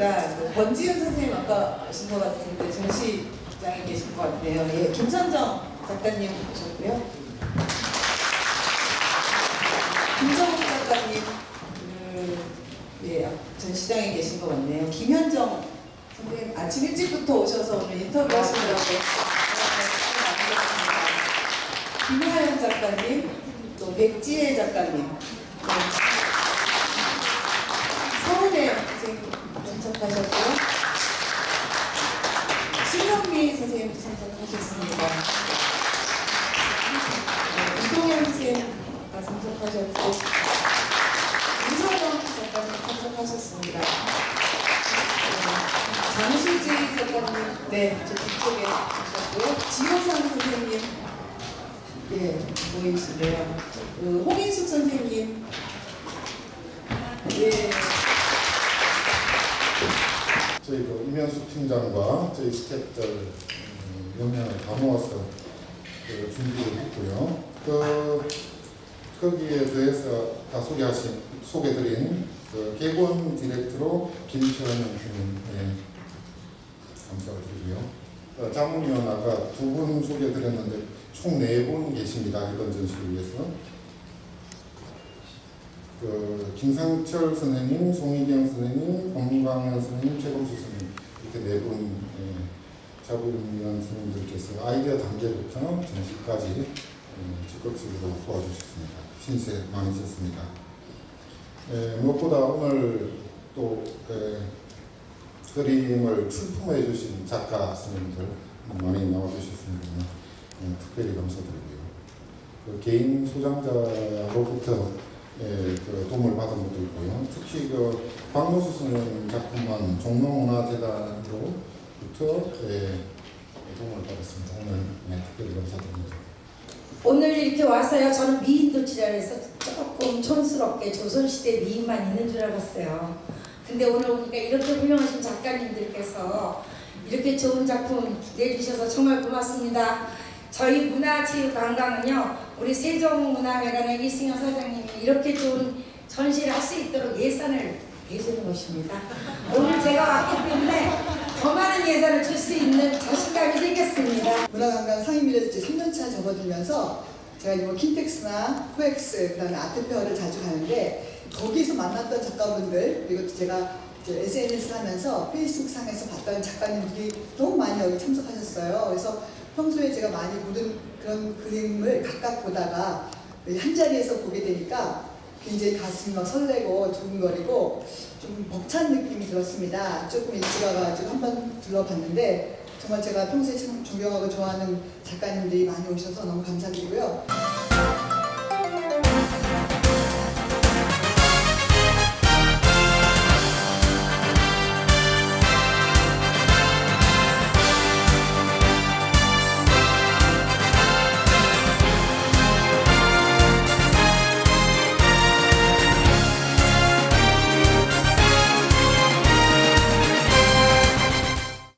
모셨습니다. 그 권지윤 선생님 아까 오신 것 같은데 전시장에 계신 것 같네요. 예, 김선정 작가님 오셨고요. 김정욱 작가님 그, 예, 전시장에 계신 것 같네요. 김현정 선생님 아침 일찍부터 오셔서 오늘 인터뷰 하시느라고 김하연 작가님, 또 백지혜 작가님, 네. 서울대 선생님 참석하셨고요. 신성미 선생님도 참석하셨습니다. 네, 이동현 선생님 아까 참석하셨고 이서영 작가님 참석하셨습니다. 네, 장수지 작가님, 네, 저 뒤쪽에 오셨고요. 지효상 선생님, 예, 보이시네요. 그 홍인숙 선생님, 예. 저희 그 이면숙 팀장과 저희 스태프들 음, 역량을 다 모아서 그 준비를 했고요. 그 거기에 대해서 다 소개하신 소개드린 그 개원 디렉터로 김철현 교수님 예, 감사를 드리고요. 어, 자문위원 아까 두 분 소개드렸는데 총 네 분 계십니다. 이번 전시를 위해서. 그 김상철 선생님, 송희경 선생님, 권광현 선생님, 최범수 선생님 이렇게 네분 예, 자부위원 선생님들께서 아이디어 단계부터 전시까지 예, 적극적으로 도와주셨습니다. 신세 많으셨습니다. 예, 무엇보다 오늘 또 예, 그림을 출품해 주신 작가 선생님들 많이 나와주셨습니다. 예, 특별히 감사드리고요. 그 개인 소장자로부터 예, 그 도움을 받은 것도 있고요. 특히 그 박노수 선생님 작품만 종로문화재단으로부터 예, 도움을 받았습니다. 오늘 네, 특별히 감사드립니다. 오늘 이렇게 와서요. 저는 미인도 지랄해서 조금 촌스럽게 조선시대 미인만 있는 줄 알았어요. 근데 오늘 오니까 이렇게 훌륭하신 작가님들께서 이렇게 좋은 작품 내주셔서 정말 고맙습니다. 저희 문화체육관광은요, 우리 세종문화회관의 이승현 사장님이 이렇게 좋은 전시를 할 수 있도록 예산을 내주는 것입니다. 오늘 제가 왔기 때문에 더 많은 예산을 줄 수 있는 자신감이 생겼습니다. 문화관광 이제 3년차 접어들면서 제가 이뭐 킨텍스나 코엑스 그다음에 아트페어를 자주 가는데 거기서 만났던 작가분들 그리고 또 제가 SNS 하면서 페이스북 상에서 봤던 작가님들이 너무 많이 여기 참석하셨어요. 그래서 평소에 제가 많이 보던 그런 그림을 각각 보다가 한 자리에서 보게 되니까 굉장히 가슴이 막 설레고 두근거리고 좀 벅찬 느낌이 들었습니다. 조금 일찍 와가지고 한번 둘러봤는데 정말 제가 평소에 참 존경하고 좋아하는 작가님들이 많이 오셔서 너무 감사드리고요.